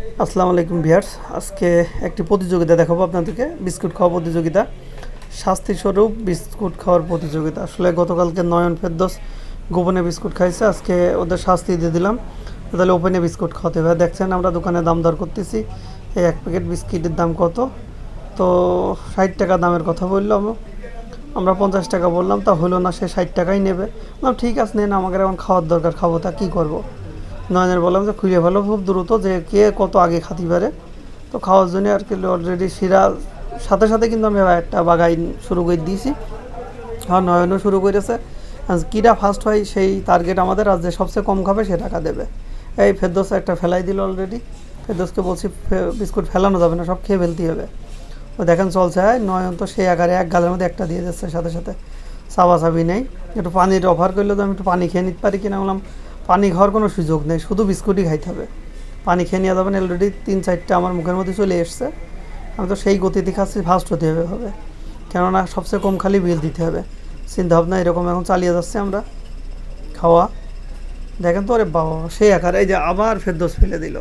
আসসালামু আলাইকুম ভিয়ার্স আজকে একটি প্রতিযোগিতা দেখাবো আপনাদেরকে। বিস্কুট খাওয়া প্রতিযোগিতা। স্বরূপ বিস্কুট খাওয়ার প্রতিযোগিতা। আসলে গতকালকে নয়ন ফেরদোস গোপনে বিস্কুট খাইছে। আজকে ওদের শাস্তি দিয়ে দিলাম। তাহলে ওপেনে বিস্কুট খাওয়াতে হবে। দেখছেন, আমরা দোকানে দাম দর করতেছি। এই এক প্যাকেট বিস্কিটের দাম কত? তো ষাট টাকা দামের কথা বললাম। আমরা পঞ্চাশ টাকা বললাম। তা হলো না, সে ষাট টাকাই নেবে। বললাম, ঠিক আছে, নেন, আমাকে এখন খাওয়ার দরকার। খাব তা কী করব? নয়নের বললাম যে খুঁজে ভালো, খুব দ্রুত যে কে কত আগে খাতি পারে। তো খাওয়ার জন্য আর কি অলরেডি শিরা, সাথে সাথে কিন্তু আমি একটা বাগাই শুরু করে দিয়েছি। আর নয়নও শুরু করেছে। কিরা ফার্স্ট হয়, সেই টার্গেট আমাদের, আর যে সবচেয়ে কম খাবে সে টাকা দেবে। এই ফেরদোস একটা ফেলাই দিল অলরেডি ফেরদোসকে বলছি বিস্কুট ফেলানো যাবে না, সব খেয়ে ফেলতে হবে। ও দেখেন চলছে হ্যাঁ নয়ন তো সেই আকারে এক গালের মধ্যে একটা দিয়ে যাচ্ছে সাথে সাথে। চাবাচাবি নেই। একটু পানির অফার করলে তো আমি একটু পানি খেয়ে নিতে পারি কিনা বললাম। পানি খাওয়ার কোনো সুযোগ নেই, শুধু বিস্কুটই খাইতে হবে। পানি খেয়ে নিয়ে যাবেন অলরেডি তিন, চারটা আমার মুখের মধ্যে চলে এসছে। আমি তো সেই গতিতে খাচ্ছি ফার্স্ট হতে হবে হবে কেননা সবচেয়ে কম খালি বিল দিতে হবে। চিন্তা ভাবনা এরকম এখন চালিয়ে যাচ্ছে আমরা। খাওয়া। দেখেন তো, আরে বাবা, সেই আকার, এই যে আবার ফেরদোস ফেলে দিল।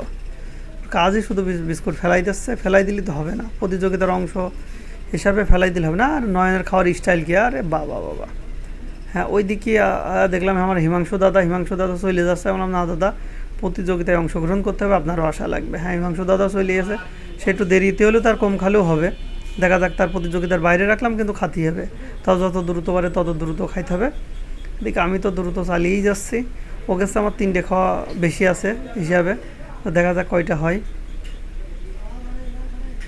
কাজই শুধু বিস্কুট ফেলাই দিচ্ছে, ফেলাই দিলে তো হবে না। প্রতিযোগিতার অংশ হিসাবে ফেলাই দিলে হবে না। আর নয়নের খাওয়ার স্টাইল কি? আরে বাবা বাবা। হ্যাঁ ওই দিকে আহ, আহ, দেখলাম আমার হিমাংশু দাদা হিমাংশু দাদা চলে যাচ্ছে। বললাম না দাদা প্রতিযোগিতায় অংশগ্রহণ করতে হবে আপনারও আশা লাগবে। হ্যাঁ হিমাংশু দাদা চলে গেছে সে একটু দেরিতে হলেও তার কম খালেও হবে। দেখা যাক তার প্রতিযোগিতার বাইরে রাখলাম কিন্তু খাতি হবে। তাও যত দ্রুত পারে তত দ্রুত খাইতে হবে। এদিকে আমি তো দ্রুত চালিয়েই যাচ্ছি। ও গেছে আমার তিনটে খাওয়া বেশি আছে হিসাবে। দেখা যাক কয়টা হয়।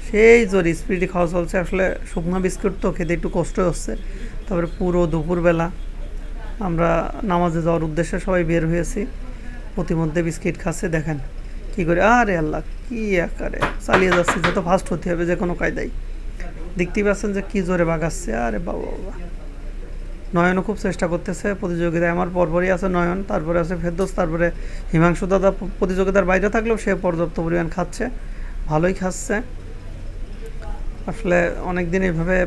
সেই জোর স্পিডে খাওয়া চলছে। আসলে শুকনো বিস্কুট তো খেতে একটু কষ্ট হচ্ছে। তারপরে পুরো দুপুরবেলা আমরা নামাজে যাওয়ার উদ্দেশ্যে সবাই বের হয়েছি। প্রতিমধ্যে বিস্কিট খাচ্ছে, দেখেন কি করে, আরে আল্লাহ, কি আকারে। চালিয়ে যাচ্ছে, যত ফাস্ট হতে হবে, যে কোনো কায়দায়। দেখতেই পাচ্ছেন যে কি জোরে বাগাচ্ছে, আরে বাবা বাবা। নয়নও খুব চেষ্টা করতেছে প্রতিযোগিতায়, আমার পরপরই আছে নয়ন, তারপরে আছে ফেরদোস, তারপরে হিমাংশু দাদা প্রতিযোগিতার বাইরে থাকলেও সে পর্যাপ্ত পরিমাণ খাচ্ছে, ভালোই খাচ্ছে। আসলে অনেক দিন এইভাবে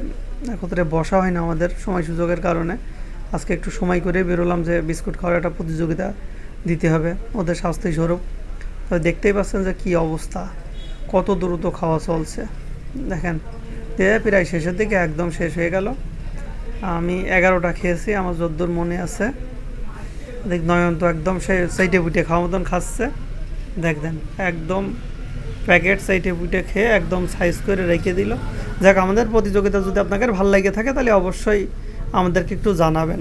একত্রে বসা হয় না আমাদের সময় সুযোগের কারণে। আজকে একটু সময় করে বেরোলাম যে বিস্কুট খাওয়ার একটা প্রতিযোগিতা দিতে হবে, ওদের স্বাস্থ্য স্বরূপ। তো দেখতেই পাচ্ছেন যে কী অবস্থা, কত দ্রুত খাওয়া চলছে। দেখেন এ প্রায় শেষের দিকে একদম শেষ হয়ে গেল। আমি এগারোটা খেয়েছি, আমার যদ্দূর মনে আছে। দেখ, নয়ন তো একদম সে সাইটে বুটে খাওয়া মতন খাচ্ছে। দেখবেন একদম প্যাকেট সাইটে বুটে খেয়ে একদম সাইজ করে রেখে দিল। যাক, আমাদের প্রতিযোগিতা যদি আপনাদের ভালো লাগে থাকে, তাহলে অবশ্যই আমাদেরকে একটু জানাবেন।